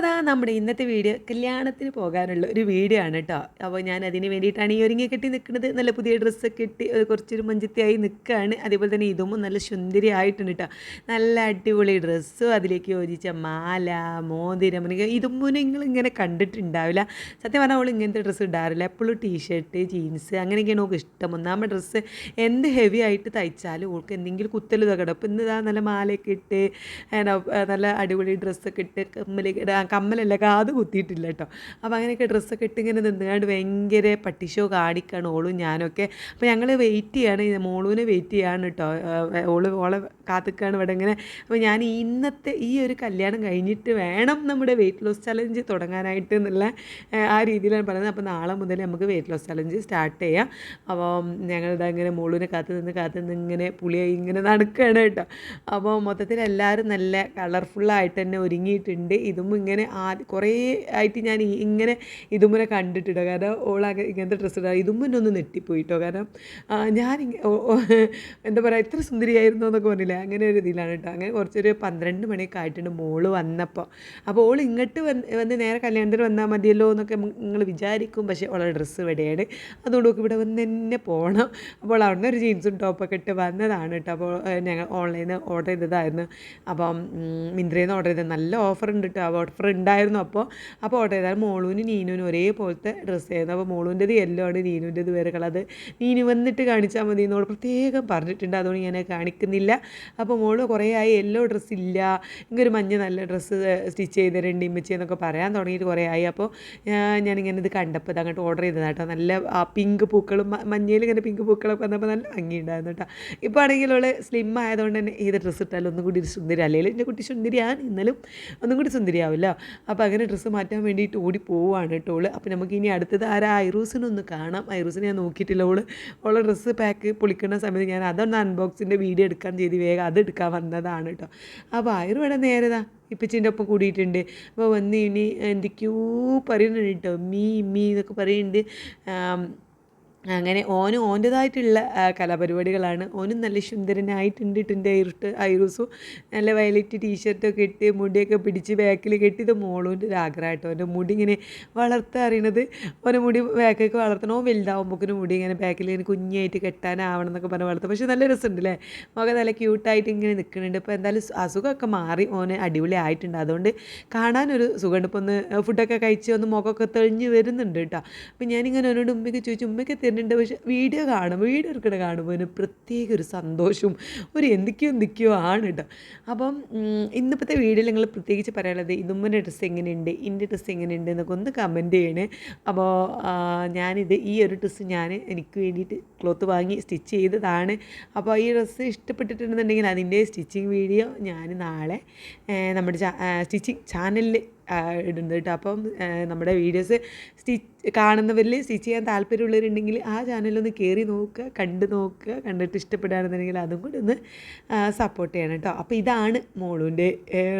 അപ്പോൾ അതാ നമ്മുടെ ഇന്നത്തെ വീഡിയോ കല്യാണത്തിന് പോകാനുള്ള ഒരു വീഡിയോ ആണ് കേട്ടോ അപ്പോൾ ഞാൻ അതിന് വേണ്ടിയിട്ടാണ് ഈ ഒരുങ്ങി കെട്ടി നിൽക്കുന്നത് നല്ല പുതിയ ഡ്രസ്സൊക്കെ ഒരു കുറച്ചൊരു മഞ്ചത്തിയായി നിൽക്കുകയാണ് അതേപോലെ തന്നെ ഇതും നല്ല സുന്ദരി ആയിട്ടുണ്ട് കേട്ടോ നല്ല അടിപൊളി ഡ്രസ്സും അതിലേക്ക് യോജിച്ച മാല മോതിരം. ഇതും നിങ്ങൾ ഇങ്ങനെ കണ്ടിട്ടുണ്ടാവില്ല. സത്യം പറഞ്ഞാൽ അവൾ ഇങ്ങനത്തെ ഡ്രസ്സ് ഇടാറില്ല. എപ്പോഴും ടീഷർട്ട് ജീൻസ് അങ്ങനെയൊക്കെയാണ് അവൾക്ക് ഇഷ്ടം. ഒന്നാമത് ഡ്രസ്സ് എന്ത് ഹെവി ആയിട്ട് തയ്ച്ചാലും അവൾക്ക് എന്തെങ്കിലും കുത്തൽ തകടം. ഇന്ന് ഇതാ നല്ല മാലയൊക്കെ ഇട്ട് നല്ല അടിപൊളി ഡ്രസ്സൊക്കെ ഇട്ട് കമ്മലൊക്കെ കമ്മലല്ല? കാത് കുത്തിയിട്ടില്ല കേട്ടോ. അപ്പോൾ അങ്ങനെയൊക്കെ ഡ്രസ്സൊക്കെ ഇട്ട് ഇങ്ങനെ നിന്നുകൊണ്ട് ഭയങ്കര പട്ടിഷോ കാണിക്കാണ് ഓളും ഞാനൊക്കെ. അപ്പോൾ ഞങ്ങൾ വെയിറ്റ് ചെയ്യാണ്. മോളൂനെ വെയിറ്റ് ചെയ്യാണ് കേട്ടോ. ഓൾ ഓളെ കാത്തിക്കാണ് ഇവിടെ ഇങ്ങനെ. അപ്പോൾ ഞാൻ ഇന്നത്തെ ഈ ഒരു കല്യാണം കഴിഞ്ഞിട്ട് വേണം നമ്മുടെ വെയിറ്റ് ലോസ് ചലഞ്ച് തുടങ്ങാനായിട്ട് എന്നുള്ള ആ, ആ രീതിയിലാണ് പറയുന്നത്. അപ്പോൾ നാളെ മുതൽ നമുക്ക് വെയിറ്റ് ലോസ് ചലഞ്ച് സ്റ്റാർട്ട് ചെയ്യാം. അപ്പോൾ ഞങ്ങളിതാ ഇങ്ങനെ മോളൂനെ കാത്തു നിന്ന് കാത്തു നിന്ന് ഇങ്ങനെ പുളിയായി ഇങ്ങനെ നടക്കുകയാണ് കേട്ടോ. അപ്പോൾ മൊത്തത്തിൽ എല്ലാവരും നല്ല കളർഫുള്ളായിട്ട് തന്നെ ഒരുങ്ങിയിട്ടുണ്ട്. ഇതും ഇങ്ങനെ ആദ്യം കുറേ ആയിട്ട് ഞാൻ ഇങ്ങനെ ഇതുമ്മനെ കണ്ടിട്ടുണ്ടോ കാരണം ഓളാകെ ഇങ്ങനത്തെ ഡ്രസ്സ് ഇടാം ഇതുമ്മനെ ഒന്ന് നെട്ടിപ്പോയിട്ടോ. കാരണം ഞാൻ എന്താ പറയുക ഇത്ര സുന്ദരിയായിരുന്നു എന്നൊക്കെ പറഞ്ഞില്ല? അങ്ങനെ ഒരു ഇതിലാണ് കേട്ടോ അങ്ങനെ കുറച്ചൊരു പന്ത്രണ്ട് മണിയൊക്കെ ആയിട്ടുണ്ട് മോൾ വന്നപ്പോൾ അപ്പോൾ ഓൾ ഇങ്ങോട്ട് വന്ന് വന്ന് നേരെ കല്യാണത്തിന് വന്നാൽ മതിയല്ലോ എന്നൊക്കെ നിങ്ങൾ വിചാരിക്കും. പക്ഷേ ഓളെ ഡ്രസ്സ് ഇവിടെയാണ്. അതുകൊണ്ട് നോക്കി ഇവിടെ വന്ന് തന്നെ പോകണം അപ്പോൾ അവിടുന്ന് ഒരു ജീൻസും ടോപ്പൊക്കെ ഇട്ട് വന്നതാണ് കേട്ടോ അപ്പോൾ ഞങ്ങൾ ഓൺലൈനിൽ ഓർഡർ ചെയ്തതായിരുന്നു. അപ്പം മിന്ത്രയിൽ നിന്ന് ഓർഡർ ചെയ്തത്. നല്ല ഓഫർ ഉണ്ട് കേട്ടോ ഓഫർ ഉണ്ടായിരുന്നു അപ്പോൾ അപ്പോൾ ഓർഡർ ചെയ്താൽ മോളൂനും നീനുവിനും ഒരേപോലത്തെ ഡ്രസ്സ് ആയിരുന്നു. അപ്പോൾ മോളൂന്റെത് യെല്ലോ ആണ് നീനുവിന്റെത് വേറെ കളർ നീനു വന്നിട്ട് കാണിച്ചാൽ മതി എന്നോട് പ്രത്യേകം പറഞ്ഞിട്ടുണ്ട്. അതുകൊണ്ട് ഞാൻ കാണിക്കുന്നില്ല. അപ്പോൾ മോൾ കുറേ ആയി യെല്ലോ ഡ്രസ്സ് ഇല്ല. ഇങ്ങനൊരു മഞ്ഞ നല്ല ഡ്രസ്സ് സ്റ്റിച്ച് ചെയ്ത് തരേണ്ടി ഇമ്മച്ചി എന്നൊക്കെ പറയാൻ തുടങ്ങിയിട്ട് കുറേ ആയി. അപ്പോൾ ഞാനിങ്ങനെ ഇത് കണ്ടപ്പോൾ ഇത് അങ്ങോട്ട് ഓർഡർ ചെയ്തതാണ് കേട്ടോ നല്ല പിങ്ക് പൂക്കളും മഞ്ഞയിൽ ഇങ്ങനെ പിങ്ക് പൂക്കളൊക്കെ വന്നപ്പോൾ നല്ല ഭംഗിയുണ്ടായിരുന്നു കേട്ടോ ഇപ്പോൾ ആണെങ്കിൽ അവൾ സ്ലിം ആയതുകൊണ്ട് തന്നെ ഏത് ഡ്രസ്സ് ഇട്ടാലും ഒന്നും കൂടി സുന്ദരി അല്ലെങ്കിൽ എന്റെ കുട്ടി സുന്ദരിയാണ്. ഇന്നലും ഒന്നും കൂടി സുന്ദരിയാവില്ല. അപ്പോൾ അങ്ങനെ ഡ്രസ്സ് മാറ്റാൻ വേണ്ടിയിട്ട് ഓടി പോവുകയാണ് കേട്ടോ ഓൾ. അപ്പോൾ നമുക്ക് ഇനി അടുത്തത് ആരാ? ഐറൂസിനൊന്ന് കാണാം. ഐറൂസിനെ ഞാൻ നോക്കിയിട്ടില്ല. ഓൾ ഓളെ ഡ്രസ്സ് പാക്ക് പൊളിക്കുന്ന സമയത്ത് ഞാൻ അതൊന്ന് അൺബോക്സിന്റെ വീഡിയോ എടുക്കാൻ ചെയ്ത് വേഗം അത് എടുക്കാൻ വന്നതാണ് കേട്ടോ. അപ്പോൾ ആയിരം ഇവിടെ നേരതാ. ഇപ്പച്ചിന്റെ ഒപ്പം കൂടിയിട്ടുണ്ട്. അപ്പോൾ വന്ന് ഇനി എന്തൊക്കെയോ പറയുന്നുണ്ട് കേട്ടോ. മീ മീ എന്നൊക്കെ പറയുന്നുണ്ട് അങ്ങനെ ഓനും ഓന്റെതായിട്ടുള്ള കലാപരിപാടികളാണ്. ഓനും നല്ല സുന്ദരനായിട്ടുണ്ട് ഇട്ടിന്റെ ഇരുട്ട് ഐറൂസും നല്ല വയലറ്റ് ടീഷർട്ടൊക്കെ ഇട്ട് മുടിയൊക്കെ പിടിച്ച് ബാക്കിൽ കെട്ടി. ഇത് മോളൂന്റെ ഒരു ആഗ്രഹമായിട്ടോ അവന്റെ മുടി ഇങ്ങനെ വളർത്താൻ അറിയണത് ഓന്റെ മുടി ബാക്കൊക്കെ വളർത്തണം. ഓൻ വലുതാവുമ്പോക്കിന് മുടി ഇങ്ങനെ ബാക്കിൽ ഇങ്ങനെ കുഞ്ഞായിട്ട് കെട്ടാനാവണം എന്നൊക്കെ പറഞ്ഞ് വളർത്തും. പക്ഷേ നല്ല രസമുണ്ട് അല്ലേ മുഖം നല്ല ക്യൂട്ടായിട്ട് ഇങ്ങനെ നിൽക്കുന്നുണ്ട് ഇപ്പോൾ എന്തായാലും അസുഖമൊക്കെ മാറി ഓന് അടിപൊളി ആയിട്ടുണ്ട്. അതുകൊണ്ട് കാണാനൊരു സുഖമുണ്ട്. ഇപ്പോൾ ഒന്ന് ഫുഡൊക്കെ കഴിച്ച് ഒന്ന് മുഖമൊക്കെ തെളിഞ്ഞ് വരുന്നുണ്ട് കേട്ടോ അപ്പോൾ ഞാനിങ്ങനെ അവനോട് ഉമ്മയ്ക്ക് ചോദിച്ചു ഉമ്മയ്ക്ക് തരുന്നുണ്ട് പക്ഷെ വീഡിയോ കാണും വീഡിയോ എടുക്കണ കാണുമ്പോൾ ഒരു പ്രത്യേക ഒരു സന്തോഷവും ഒരു എന്തൊക്കെയോ എന്തൊക്കെയോ ആണ് കേട്ടോ അപ്പം ഇന്നിപ്പോഴത്തെ വീഡിയോയിൽ നിങ്ങൾ പ്രത്യേകിച്ച് പറയാനുള്ളത് ഇതുമ്മന്റെ ഡ്രസ്സ് എങ്ങനെയുണ്ട് ഇന്റെ ഡ്രസ്സ് എങ്ങനെയുണ്ട് എന്നൊക്കെ ഒന്ന് കമന്റ് ചെയ്യണേ. അപ്പോൾ ഞാനിത് ഈ ഒരു ഡ്രസ്സ് ഞാൻ എനിക്ക് വേണ്ടിയിട്ട് ക്ലോത്ത് വാങ്ങി സ്റ്റിച്ച് ചെയ്തതാണ്. അപ്പോൾ ഈ ഡ്രസ്സ് ഇഷ്ടപ്പെട്ടിട്ടുണ്ടെന്നുണ്ടെങ്കിൽ അതിന്റെ സ്റ്റിച്ചിങ് വീഡിയോ ഞാൻ നാളെ നമ്മുടെ സ്റ്റിച്ചിങ് ചാനലിൽ ഇടുന്നുണ്ട് കേട്ടോ. അപ്പം നമ്മുടെ വീഡിയോസ് സ്റ്റിച്ച് കാണുന്നവരിൽ സ്റ്റിച്ച് ചെയ്യാൻ താല്പര്യമുള്ളവരുണ്ടെങ്കിൽ ആ ചാനലൊന്ന് കയറി നോക്കുക കണ്ട് നോക്കുക കണ്ടിട്ട് ഇഷ്ടപ്പെടുകയാണെന്നുണ്ടെങ്കിൽ അതും കൂടി ഒന്ന് സപ്പോർട്ട് ചെയ്യണം കേട്ടോ. അപ്പോൾ ഇതാണ് മോളുവിന്റെ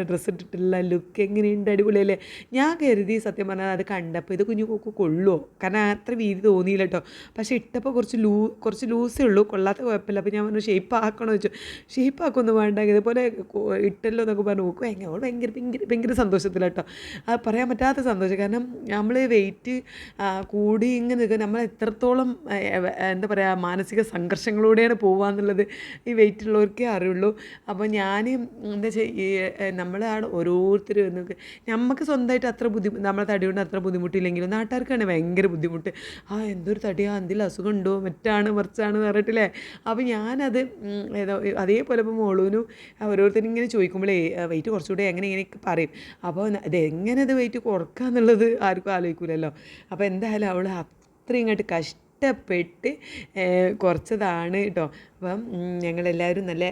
ഡ്രസ്സ് ഇട്ടിട്ടുള്ള ലുക്ക് എങ്ങനെയുണ്ട്? അടിപൊളിയല്ലേ? ഞാൻ കരുതി സത്യം പറഞ്ഞാൽ അത് കണ്ടപ്പോൾ ഇത് കുഞ്ഞു കൊക്കു കൊള്ളുമോ കാരണം അത്ര വീതി തോന്നിയില്ല കേട്ടോ. പക്ഷേ ഇട്ടപ്പോൾ കുറച്ച് ലൂ കുറച്ച് ലൂസേ ഉള്ളൂ. കൊള്ളാത്ത കുഴപ്പമില്ല. അപ്പോൾ ഞാൻ പറഞ്ഞു ഷേപ്പ് ആക്കണമെന്ന് വെച്ചു ഷേപ്പ് ആക്കൊന്നും വേണ്ട. ഇതുപോലെ ഇട്ടല്ലോ എന്നൊക്കെ പറഞ്ഞു. നോക്കും ഭയങ്കര ഭയങ്കര ഭയങ്കര ഭയങ്കര അത് പറയാൻ പറ്റാത്ത സന്തോഷം. കാരണം നമ്മൾ വെയിറ്റ് കൂടി ഇങ്ങനെ നിൽക്കുക നമ്മൾ എത്രത്തോളം എന്താ പറയുക മാനസിക സംഘർഷങ്ങളിലൂടെയാണ് പോവാന്നുള്ളത് ഈ വെയിറ്റ് ഉള്ളവർക്കേ അറിയുള്ളൂ. അപ്പോൾ ഞാൻ എന്താ ചെയ്യുക നമ്മളാണ് ഓരോരുത്തരും നമുക്ക് സ്വന്തമായിട്ട് അത്ര ബുദ്ധിമുട്ട് നമ്മളെ തടി കൊണ്ട് അത്ര ബുദ്ധിമുട്ടില്ലെങ്കിലും നാട്ടുകാർക്കാണ് ഭയങ്കര ബുദ്ധിമുട്ട്. ആ എന്തൊരു തടിയാ എന്തെങ്കിലും അസുഖം ഉണ്ടോ മറ്റാണ് മറിച്ചാണ് എന്ന് പറഞ്ഞിട്ടില്ലേ? അപ്പോൾ ഞാനത് അതേപോലെ ഇപ്പോൾ മോളൂനും ഓരോരുത്തരും ഇങ്ങനെ ചോദിക്കുമ്പോഴേ വെയിറ്റ് കുറച്ചുകൂടെ എങ്ങനെ ഇങ്ങനെയൊക്കെ പറയും. അപ്പോൾ ഇത് എങ്ങനെ ഇത് വെയിറ്റ് കുറക്കുക എന്നുള്ളത് ആർക്കും ആലോചിക്കില്ലല്ലോ അപ്പോൾ എന്തായാലും അവൾ അത്രയും ഇങ്ങോട്ട് കഷ്ടപ്പെട്ട് ഏഹ്, കുറച്ചതാണ് കേട്ടോ അപ്പം ഞങ്ങളെല്ലാവരും നല്ല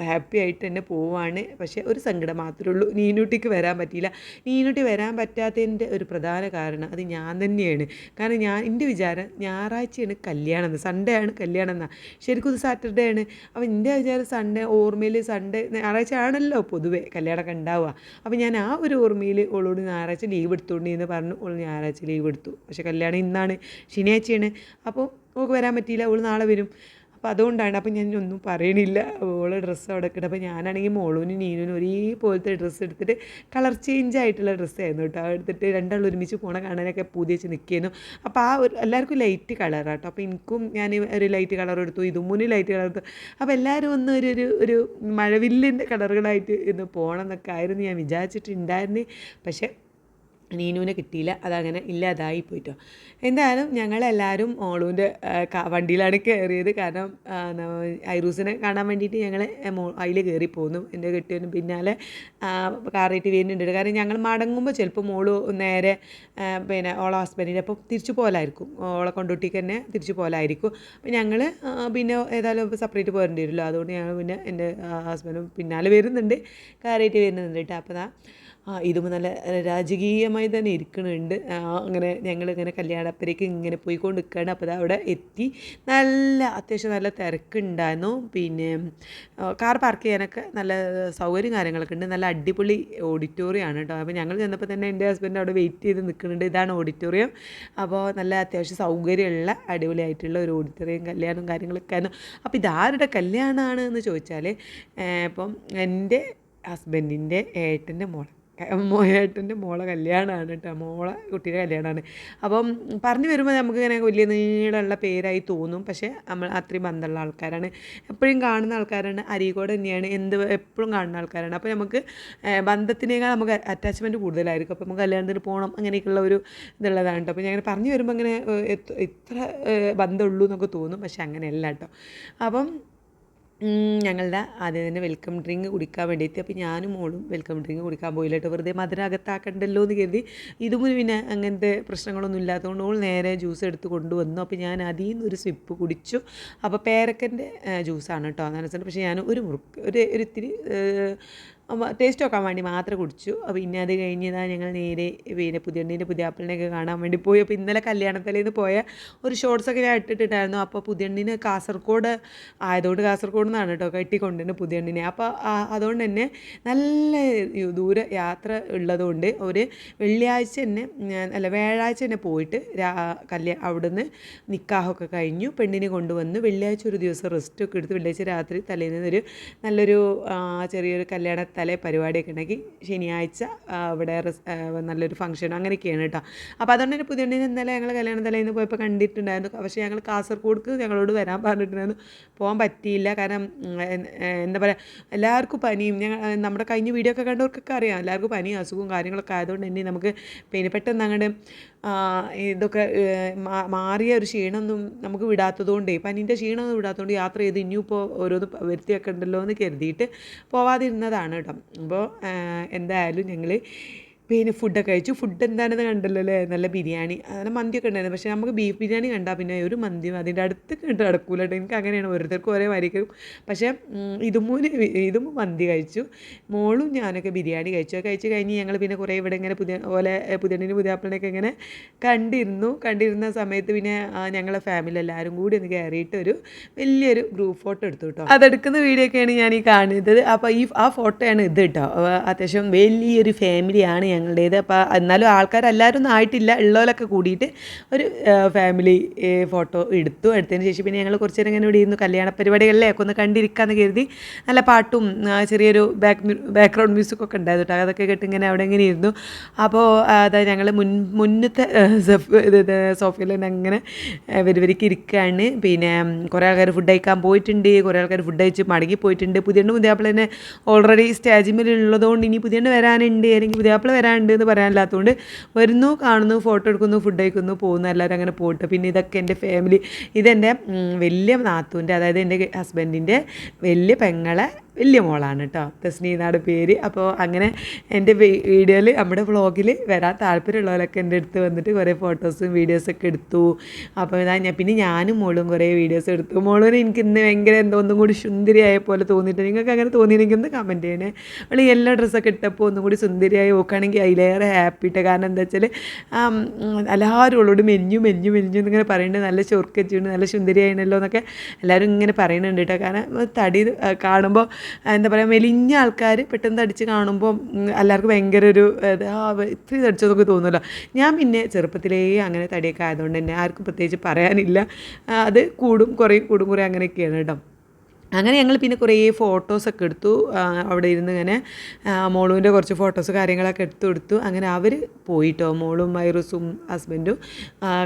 ഹാപ്പി ആയിട്ട് തന്നെ പോവാണ്. പക്ഷേ ഒരു സങ്കടം മാത്രമേ ഉള്ളൂ. നീനൂട്ടിക്ക് വരാൻ പറ്റിയില്ല. നീനൂട്ടി വരാൻ പറ്റാത്തതിന്റെ ഒരു പ്രധാന കാരണം അത് ഞാൻ തന്നെയാണ്. കാരണം ഞാൻ എന്റെ വിചാരം ഞായറാഴ്ചയാണ് കല്യാണം എന്ന്. സൺഡേ ആണ് കല്യാണം എന്നാ. ശരിക്കും ഇത് സാറ്റർഡേ ആണ്. അപ്പം എന്റെ വിചാരം സൺഡേ ഓർമ്മയിൽ സൺഡേ ഞായറാഴ്ച ആണല്ലോ പൊതുവെ കല്യാണമൊക്കെ ഉണ്ടാവുക. അപ്പം ഞാൻ ആ ഒരു ഓർമ്മയിൽ ഓളോട് ഞായറാഴ്ച ലീവ് എടുത്തോണ്ടി എന്ന് പറഞ്ഞു. ഓൾ ഞായറാഴ്ച ലീവ് എടുത്തു. പക്ഷേ കല്യാണം ഇന്നാണ്. ശനിയാഴ്ചയാണ്. അപ്പോൾ നമുക്ക് വരാൻ പറ്റിയില്ല ഓൾ നാളെ വരും. അപ്പോൾ അതുകൊണ്ടാണ് അപ്പോൾ ഞാൻ ഒന്നും പറയണില്ല. ഓളെ ഡ്രസ്സ് അവിടെ കിട്ടും അപ്പോൾ ഞാനാണെങ്കിൽ മോളൂനും നീനും ഒരേപോലത്തെ ഡ്രസ്സ് എടുത്തിട്ട് കളർ ചേഞ്ച് ആയിട്ടുള്ള ഡ്രസ്സായിരുന്നു കേട്ടോ. എടുത്തിട്ട് രണ്ടാൾ ഒരുമിച്ച് പോണ കാണാനൊക്കെ പൂതി വെച്ച് നിൽക്കുന്നു അപ്പോൾ ആ ഒരു എല്ലാവർക്കും ലൈറ്റ് കളറാണ് കേട്ടോ. അപ്പോൾ എനിക്കും ഞാൻ ഒരു ലൈറ്റ് കളർ എടുത്തു ഇതും മുന്നേ ലൈറ്റ് കളർ എടുത്തു. അപ്പോൾ എല്ലാവരും ഒന്ന് ഒരു ഒരു ഒരു മഴവില്ലിന്റെ കളറുകളായിട്ട് ഇന്ന് പോകണം എന്നൊക്കെ ആയിരുന്നു ഞാൻ വിചാരിച്ചിട്ടുണ്ടായിരുന്നേ. പക്ഷേ നീനുവിനെ കിട്ടിയില്ല. അതങ്ങനെ ഇല്ലാതായി പോയിട്ടോ. എന്തായാലും ഞങ്ങളെല്ലാവരും ഓളൂന്റെ വണ്ടിയിലാണ് കയറിയത്. കാരണം ഐറൂസിനെ കാണാൻ വേണ്ടിയിട്ട് ഞങ്ങൾ അതിൽ കയറി പോന്നു. എന്റെ കിട്ടിയതിന് പിന്നാലെ കാറിയിട്ട് വരുന്നുണ്ട്. കാരണം ഞങ്ങൾ മടങ്ങുമ്പോൾ ചിലപ്പോൾ മോൾ നേരെ പിന്നെ ഓളെ ഹസ്ബൻഡിന്റെ അപ്പോൾ തിരിച്ചു പോലായിരിക്കും ഓളെ കൊണ്ടോട്ടിക്ക് തന്നെ തിരിച്ചു പോലായിരിക്കും അപ്പം ഞങ്ങൾ പിന്നെ ഏതായാലും സെപ്പറേറ്റ് പോരേണ്ടി വരുമല്ലോ. അതുകൊണ്ട് ഞങ്ങൾ പിന്നെ എന്റെ ഹസ്ബൻഡും പിന്നാലെ വരുന്നുണ്ട്. കാറിയിട്ട് വരുന്നുണ്ട് കേട്ടോ. അപ്പോൾ ആ ഇതും നല്ല രാജകീയമായി തന്നെ ഇരിക്കുന്നുണ്ട് അങ്ങനെ ഞങ്ങളിങ്ങനെ കല്യാണപ്പരയ്ക്ക് ഇങ്ങനെ പോയിക്കൊണ്ട് നിൽക്കുകയാണ് അപ്പോൾ അവിടെ എത്തി. നല്ല അത്യാവശ്യം നല്ല തിരക്കുണ്ടായിരുന്നു. പിന്നെ കാർ പാർക്ക് ചെയ്യാനൊക്കെ നല്ല സൗകര്യം കാര്യങ്ങളൊക്കെ ഉണ്ട്. നല്ല അടിപൊളി ഓഡിറ്റോറിയം ആണ് കേട്ടോ. അപ്പോൾ ഞങ്ങൾ ചെന്നപ്പോൾ തന്നെ എന്റെ ഹസ്ബൻഡ് അവിടെ വെയിറ്റ് ചെയ്ത് നിൽക്കുന്നുണ്ട്. ഇതാണ് ഓഡിറ്റോറിയം. അപ്പോൾ നല്ല അത്യാവശ്യം സൗകര്യമുള്ള അടിപൊളിയായിട്ടുള്ള ഒരു ഓഡിറ്റോറിയം കല്യാണവും കാര്യങ്ങളൊക്കെ ആയിരുന്നു. അപ്പോൾ ഇതാരുടെ കല്യാണമാണ് എന്ന് ചോദിച്ചാൽ ഇപ്പം എന്റെ ഹസ്ബൻഡിന്റെ ഏട്ടന്റെ മോൾ ഏട്ടന്റെ മോളെ കല്യാണമാണ് കേട്ടോ. മോളെ കുട്ടിയുടെ കല്യാണമാണ് അപ്പം പറഞ്ഞു വരുമ്പോൾ നമുക്ക് ഇങ്ങനെ വലിയ നീളമുള്ള പേരായി തോന്നും. പക്ഷേ നമ്മൾ അത്രയും ബന്ധമുള്ള ആൾക്കാരാണ്. എപ്പോഴും കാണുന്ന ആൾക്കാരാണ്. അരീക്കോട് തന്നെയാണ്. എന്ത് എപ്പോഴും കാണുന്ന ആൾക്കാരാണ്. അപ്പോൾ നമുക്ക് ബന്ധത്തിനേക്കാൾ നമുക്ക് അറ്റാച്ച്മെന്റ് കൂടുതലായിരിക്കും. അപ്പോൾ നമുക്ക് കല്യാണത്തിന് പോകണം അങ്ങനെയൊക്കെയുള്ള ഒരു ഇതുള്ളതാണ് കേട്ടോ. അപ്പോൾ ഞാൻ പറഞ്ഞു വരുമ്പോൾ അങ്ങനെ ഇത്ര ബന്ധമുള്ളൂ എന്നൊക്കെ തോന്നും. പക്ഷെ അങ്ങനെയല്ല കേട്ടോ. അപ്പം ഞങ്ങളുടെ ആദ്യം തന്നെ വെൽക്കം ഡ്രിങ്ക് കുടിക്കാൻ വേണ്ടിയിട്ട് അപ്പോൾ ഞാനും മോളും വെൽക്കം ഡ്രിങ്ക് കുടിക്കാൻ പോയില്ല വെറുതെ മധുരം അകത്താക്കണ്ടല്ലോ എന്ന് കരുതി. ഇതുമുന് പിന്നെ അങ്ങനത്തെ പ്രശ്നങ്ങളൊന്നും ഇല്ലാത്തതുകൊണ്ട് ഓൾ നേരെ ജ്യൂസ് എടുത്ത് കൊണ്ടുവന്നു. അപ്പോൾ ഞാൻ അതിൽ നിന്ന് ഒരു സ്വിപ്പ് കുടിച്ചു. അപ്പോൾ പേരക്കന്റെ ജ്യൂസാണ് കേട്ടോ. മനസ്സിലായി പക്ഷേ ഞാൻ ഒരു മുറുക്ക് ഒരു ഒരു ഇത്തിരി ടേസ്റ്റ് നോക്കാൻ വേണ്ടി മാത്രം കുടിച്ചു. അപ്പോൾ പിന്നെ അത് കഴിഞ്ഞതാണ് ഞങ്ങൾ നേരെ പിന്നെ പുതിയണ്ണീന്റെ പുതിയാപ്പിളിനെയൊക്കെ കാണാൻ വേണ്ടി പോയി അപ്പോൾ ഇന്നലെ കല്യാണത്തലേന്ന് പോയ ഒരു ഷോർട്സൊക്കെ ഞാൻ ഇട്ടിട്ടുണ്ടായിരുന്നു. അപ്പോൾ പുതിയണ്ണിന് കാസർഗോഡ് ആയതുകൊണ്ട് കാസർഗോഡ് നിന്നാണ് കേട്ടോ കെട്ടിക്കൊണ്ടിരുന്നത് പുതിയണ്ണിനെ അപ്പോൾ അതുകൊണ്ട് തന്നെ നല്ല ദൂര യാത്ര ഉള്ളതുകൊണ്ട് ഒരു വെള്ളിയാഴ്ച തന്നെ അല്ല വ്യാഴാഴ്ച തന്നെ പോയിട്ട് കല്യാ അവിടുന്ന് നിക്കാഹൊക്കെ കഴിഞ്ഞു. പെണ്ണിനെ കൊണ്ടുവന്നു. വെള്ളിയാഴ്ച ഒരു ദിവസം റെസ്റ്റ് ഒക്കെ എടുത്ത് വെള്ളിയാഴ്ച രാത്രി തലേന്ന് ഒരു നല്ലൊരു ചെറിയൊരു കല്യാണ തലേ പരിപാടിയൊക്കെ ഉണ്ടെങ്കിൽ ശനിയാഴ്ച ഇവിടെ നല്ലൊരു ഫംഗ്ഷനോ അങ്ങനെയൊക്കെയാണ് കേട്ടോ അപ്പോൾ അതുകൊണ്ട് തന്നെ പുതിയ ഇന്നലെ ഞങ്ങൾ കല്യാണ തലേന്ന് പോയപ്പോൾ കണ്ടിട്ടുണ്ടായിരുന്നു. പക്ഷേ ഞങ്ങൾ കാസർഗോഡ്ക്ക് ഞങ്ങളോട് വരാൻ പറഞ്ഞിട്ടുണ്ടായിരുന്നു. പോകാൻ പറ്റിയില്ല. കാരണം എന്താ പറയുക എല്ലാവർക്കും പനിയും ഞങ്ങൾ നമ്മുടെ കഴിഞ്ഞ വീഡിയോ ഒക്കെ കണ്ടവർക്കൊക്കെ അറിയാം. എല്ലാവർക്കും പനിയും അസുഖവും കാര്യങ്ങളൊക്കെ ആയതുകൊണ്ട് തന്നെ നമുക്ക് പിന്നെ പെട്ടെന്ന് അങ്ങോട്ട് ഇതൊക്കെ മാറിയ ഒരു ക്ഷീണമൊന്നും നമുക്ക് വിടാത്തതുകൊണ്ടേ പനീന്റെ ക്ഷീണമൊന്നും വിടാത്തതുകൊണ്ട് യാത്ര ചെയ്ത് ഇനിയിപ്പോൾ ഓരോന്ന് വരുത്തിയൊക്കെ ഉണ്ടല്ലോ എന്ന് കരുതിയിട്ട് പോവാതിരുന്നതാണ് കേട്ടോ. അപ്പോൾ എന്തായാലും ഞങ്ങൾ പിന്നെ ഫുഡൊക്കെ കഴിച്ചു. ഫുഡ് എന്താണെന്ന് കണ്ടല്ലോ അല്ലേ? നല്ല ബിരിയാണി. അങ്ങനെ മന്തിയൊക്കെ ഉണ്ടായിരുന്നു. പക്ഷേ നമുക്ക് ബീഫ് ബിരിയാണി കണ്ടാൽ പിന്നെ ഒരു മന്തിയും അതിന്റെ അടുത്ത് കണ്ട് നടക്കൂല കേട്ടോ. എനിക്ക് അങ്ങനെയാണ് ഓരോരുത്തർക്കും ഒരേ വരിക്കും പക്ഷേ ഇതുമൂന്ന് ഇതും മന്തി കഴിച്ചു. മോളും ഞാനൊക്കെ ബിരിയാണി കഴിച്ചു. കഴിച്ച് കഴിഞ്ഞ് ഞങ്ങൾ പിന്നെ കുറേ ഇവിടെ ഇങ്ങനെ പുതിയ ഓലെ പുതിയണ്ണിന് പുതിയാപ്പിളിനൊക്കെ ഇങ്ങനെ കണ്ടിരുന്നു. കണ്ടിരുന്ന സമയത്ത് പിന്നെ ഞങ്ങളെ ഫാമിലി എല്ലാവരും കൂടി ഒന്ന് കയറിയിട്ട് ഒരു വലിയൊരു ഗ്രൂപ്പ് ഫോട്ടോ എടുത്തു കേട്ടോ. അതെടുക്കുന്ന വീഡിയോ ഒക്കെയാണ് ഞാൻ ഈ കാണുന്നത്. അപ്പോൾ ഈ ആ ഫോട്ടോയാണ് ഇത് കേട്ടോ. അത്യാവശ്യം വലിയൊരു ഫാമിലിയാണ് ഞങ്ങളുടേത്. അപ്പോൾ എന്നാലും ആൾക്കാരെല്ലാവരും ആയിട്ടില്ല. ഉള്ളവരൊക്കെ കൂടിയിട്ട് ഒരു ഫാമിലി ഫോട്ടോ എടുത്തു. എടുത്തതിന് ശേഷം പിന്നെ ഞങ്ങൾ കുറച്ച് നേരം ഇങ്ങനെ ഇവിടെ ഇരുന്നു. കല്യാണ പരിപാടികളിലൊക്കെ ഒന്ന് കണ്ടിരിക്കാമെന്ന് കരുതി. നല്ല പാട്ടും ചെറിയൊരു ബാക്ക് ബാക്ക്ഗ്രൗണ്ട് മ്യൂസിക്കൊക്കെ ഉണ്ടായിരുന്നു കേട്ടോ. അതൊക്കെ കേട്ട് ഇങ്ങനെ അവിടെ ഇങ്ങനെ ഇരുന്നു. അപ്പോൾ അതായത് ഞങ്ങൾ മുൻ മുന്നത്തെ സോഫയിൽ തന്നെ അങ്ങനെ വരുവരിക്ക് ഇരിക്കുകയാണ് പിന്നെ കുറേ ആൾക്കാർ ഫുഡ് കഴിക്കാൻ പോയിട്ടുണ്ട്. കുറേ ആൾക്കാർ ഫുഡ് കഴിച്ച് മടങ്ങി പോയിട്ടുണ്ട്. പുതിയ പുതിയാപ്പിള തന്നെ ഓൾറെഡി സ്റ്റേജിൽ മേലുള്ളതുകൊണ്ട് ഇനി പുതിയ വരാനുണ്ട്. അല്ലെങ്കിൽ പുതിയാപ്പിള വരാനുണ്ട് എന്ന് പറയാനില്ലാത്തതുകൊണ്ട് വരുന്നു കാണുന്നു ഫോട്ടോ എടുക്കുന്നു ഫുഡ് കഴിക്കുന്നു പോകുന്നു എല്ലാവരും അങ്ങനെ പോയിട്ട്. പിന്നെ ഇതൊക്കെ എന്റെ ഫാമിലി ഇതെന്റെ വലിയ നാത്തൂന്റെ അതായത് എന്റെ ഹസ്ബൻഡിന്റെ വലിയ പെങ്ങളെ വലിയ മോളാണ് കേട്ടോ തസ്നി എന്നാണ് പേര്. അപ്പോൾ അങ്ങനെ എന്റെ വീഡിയോയിൽ നമ്മുടെ വ്ളോഗിൽ വരാൻ താല്പര്യമുള്ളവരൊക്കെ എന്റെ അടുത്ത് വന്നിട്ട് കുറേ ഫോട്ടോസും വീഡിയോസൊക്കെ എടുത്തു. അപ്പോൾ ഇതാ ഞാൻ പിന്നെ ഞാനും മോളും കുറേ വീഡിയോസ് എടുത്തു. മോളിന് എനിക്ക് ഇന്ന് ഭയങ്കര എന്തോ ഒന്നും കൂടി സുന്ദരിയായ പോലെ തോന്നിയിട്ട് നിങ്ങൾക്ക് അങ്ങനെ തോന്നിയെങ്കിൽ ഒന്ന് കമന്റ് ചെയ്യണേ. അവൾ എല്ലാ ഡ്രസ്സൊക്കെ ഇട്ടപ്പോൾ ഒന്നും കൂടി സുന്ദരിയായി നോക്കുകയാണെങ്കിൽ അതിലേറെ ഹാപ്പി ഇട്ട് കാരണം എന്താ വെച്ചാൽ എല്ലാവരും അവളോട് മെഞ്ഞു മെഞ്ഞു മെഞ്ഞു എന്നിങ്ങനെ പറയുന്നുണ്ട് നല്ല ചൊറുക്കച്ചുണ്ട് നല്ല സുന്ദരിയായിരുന്നല്ലോ എന്നൊക്കെ എല്ലാവരും ഇങ്ങനെ പറയുന്നുണ്ട് കേട്ടോ കാരണം തടി കാണുമ്പോൾ എന്താ പറയുക മെലിഞ്ഞ ആൾക്കാർ പെട്ടെന്ന് തടിച്ച് കാണുമ്പോൾ എല്ലാവർക്കും ഭയങ്കര ഒരു ഇത്ര തടിച്ചതൊക്കെ തോന്നുമല്ലോ ഞാൻ പിന്നെ ചെറുപ്പത്തിലേ അങ്ങനെ തടിയൊക്കെ ആയതുകൊണ്ട് തന്നെ ആർക്കും പ്രത്യേകിച്ച് പറയാനില്ല. അത് കൂടും കുറയും കൂടും കുറയും അങ്ങനെയൊക്കെയാണ് കേട്ടോ. അങ്ങനെ ഞങ്ങൾ പിന്നെ കുറേ ഫോട്ടോസൊക്കെ എടുത്തു. അവിടെ ഇരുന്ന് ഇങ്ങനെ മോളുവിന്റെ കുറച്ച് ഫോട്ടോസ് കാര്യങ്ങളൊക്കെ എടുത്തു കൊടുത്തു. അങ്ങനെ അവർ പോയിട്ടോ മോളും വൈറസും ഹസ്ബൻഡും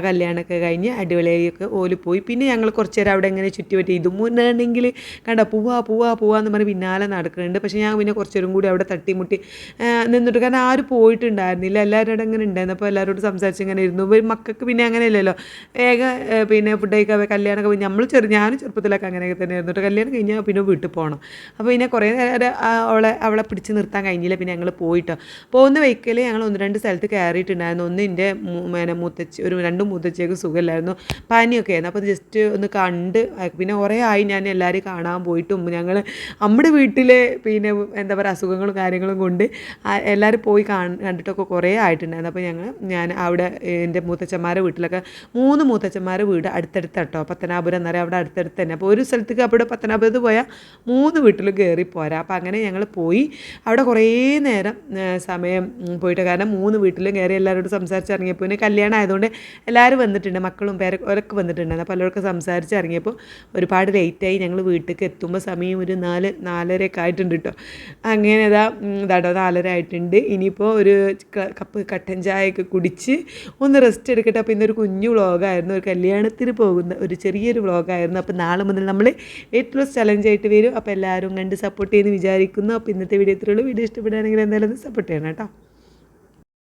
കല്യാണമൊക്കെ കഴിഞ്ഞ് അടിപൊളിയൊക്കെ ഓൽ പോയി. പിന്നെ ഞങ്ങൾ കുറച്ച് നേരം അവിടെ ഇങ്ങനെ ചുറ്റിപ്പറ്റി ഇതും മുന്നാണെങ്കിൽ കണ്ട പൂവാ പൂവാ പൂവാന്ന് പറഞ്ഞ് പിന്നാലെ നടക്കുന്നുണ്ട്. പക്ഷേ ഞാൻ പിന്നെ കുറച്ചേരും കൂടി അവിടെ തട്ടിമുട്ടി നിന്നിട്ട് കാരണം ആരും പോയിട്ടുണ്ടായിരുന്നില്ല. എല്ലാവരും അവിടെ ഇങ്ങനെ ഉണ്ടായിരുന്നു. അപ്പോൾ എല്ലാവരോടും സംസാരിച്ച് ഇങ്ങനെ ഇരുന്നു. മക്കൾക്ക് പിന്നെ അങ്ങനെയല്ലല്ലോ. ഏക പിന്നെ ഫുഡ് കഴിക്കാൻ കല്യാണമൊക്കെ നമ്മൾ ചെറു ഞാനും ചെറുപ്പത്തിലൊക്കെ അങ്ങനെയൊക്കെ തന്നെ ആയിരുന്നു കേട്ടോ. കല്യാണം കഴിഞ്ഞാൽ പിന്നെ വീട്ടിൽ പോകണം അപ്പോൾ പിന്നെ കുറേ നേരം അവളെ അവളെ പിടിച്ച് നിർത്താൻ കഴിഞ്ഞില്ല. പിന്നെ ഞങ്ങൾ പോയിട്ടോ. പോകുന്ന വെഹിക്കൽ ഞങ്ങൾ ഒന്ന് രണ്ട് സ്ഥലത്ത് കയറിയിട്ടുണ്ടായിരുന്നു. ഒന്ന് എന്റെ പിന്നെ മുത്തച്ഛി ഒരു രണ്ട് മുത്തച്ഛിയൊക്കെ സുഖമില്ലായിരുന്നു പനിയൊക്കെ ആയിരുന്നു. അപ്പോൾ ജസ്റ്റ് ഒന്ന് കണ്ട് പിന്നെ കുറേ ആയി ഞാൻ എല്ലാവരെയും കാണാൻ പോയിട്ടും ഞങ്ങൾ നമ്മുടെ വീട്ടിലെ പിന്നെ എന്താ പറയുക അസുഖങ്ങളും കാര്യങ്ങളും കൊണ്ട് എല്ലാവരും പോയി കണ്ടിട്ടൊക്കെ കുറേ ആയിട്ടുണ്ടായിരുന്നു. അപ്പോൾ ഞങ്ങൾ ഞാൻ അവിടെ എന്റെ മൂത്തച്ഛന്മാരെ വീട്ടിലൊക്കെ മൂന്ന് മൂത്തച്ഛന്മാരെ വീട് അടുത്തടുത്ത് കേട്ടോ പത്തനാപുരം എന്ന് പറയുക അവിടെ അടുത്തടുത്ത് തന്നെ. അപ്പോൾ ഒരു സ്ഥലത്തേക്ക് അവിടെ പത്തനാപുരത്ത് പോയാൽ മൂന്ന് വീട്ടിലും കയറി പോരാ. അപ്പോൾ അങ്ങനെ ഞങ്ങൾ പോയി. അവിടെ കുറേ നേരം സമയം പോയിട്ട്. കാരണം മൂന്ന് വീട്ടിലും കയറി എല്ലാവരോടും സംസാരിച്ച് ഇറങ്ങിയപ്പോൾ പിന്നെ കല്യാണം ആയതുകൊണ്ട് എല്ലാവരും വന്നിട്ടുണ്ട്. മക്കളും പേരൊക്കെ ഒരൊക്കെ വന്നിട്ടുണ്ടായിരുന്നു. അപ്പോൾ എല്ലാവർക്കും സംസാരിച്ച് ഇറങ്ങിയപ്പോൾ ഒരുപാട് ലേറ്റായി ഞങ്ങൾ വീട്ടിലേക്ക് എത്തുമ്പോൾ സമയം ഒരു നാല് നാലരയൊക്കെ ആയിട്ടുണ്ട് കേട്ടോ അങ്ങനെ ഇതാ ഇതാട്ടോ നാലര ആയിട്ടുണ്ട്. ഇനിയിപ്പോൾ ഒരു കപ്പ് കട്ടൻ ചായയൊക്കെ കുടിച്ച് ഒന്ന് റെസ്റ്റ് എടുക്കട്ടെ. അപ്പോൾ ഇന്നൊരു കുഞ്ഞു വ്ളോഗായിരുന്നു ഒരു കല്യാണത്തിന് പോകുന്ന ഒരു ചെറിയൊരു വ്ളോഗായിരുന്നു അപ്പോൾ നാളെ മുതൽ നമ്മൾ വെയിറ്റ് ലോസ് ചലഞ്ച് ആയിട്ട് വരും. അപ്പോൾ എല്ലാവരും കണ്ട് സപ്പോർട്ട് ചെയ്യുന്നു വിചാരിക്കുന്നു. അപ്പോൾ ഇന്നത്തെ വീഡിയോ ഇത്രയുള്ളൂ വീഡിയോ ഇഷ്ടപ്പെടുകയാണെങ്കിൽ എന്തായാലും സപ്പോർട്ട് ചെയ്യണം കേട്ടോ.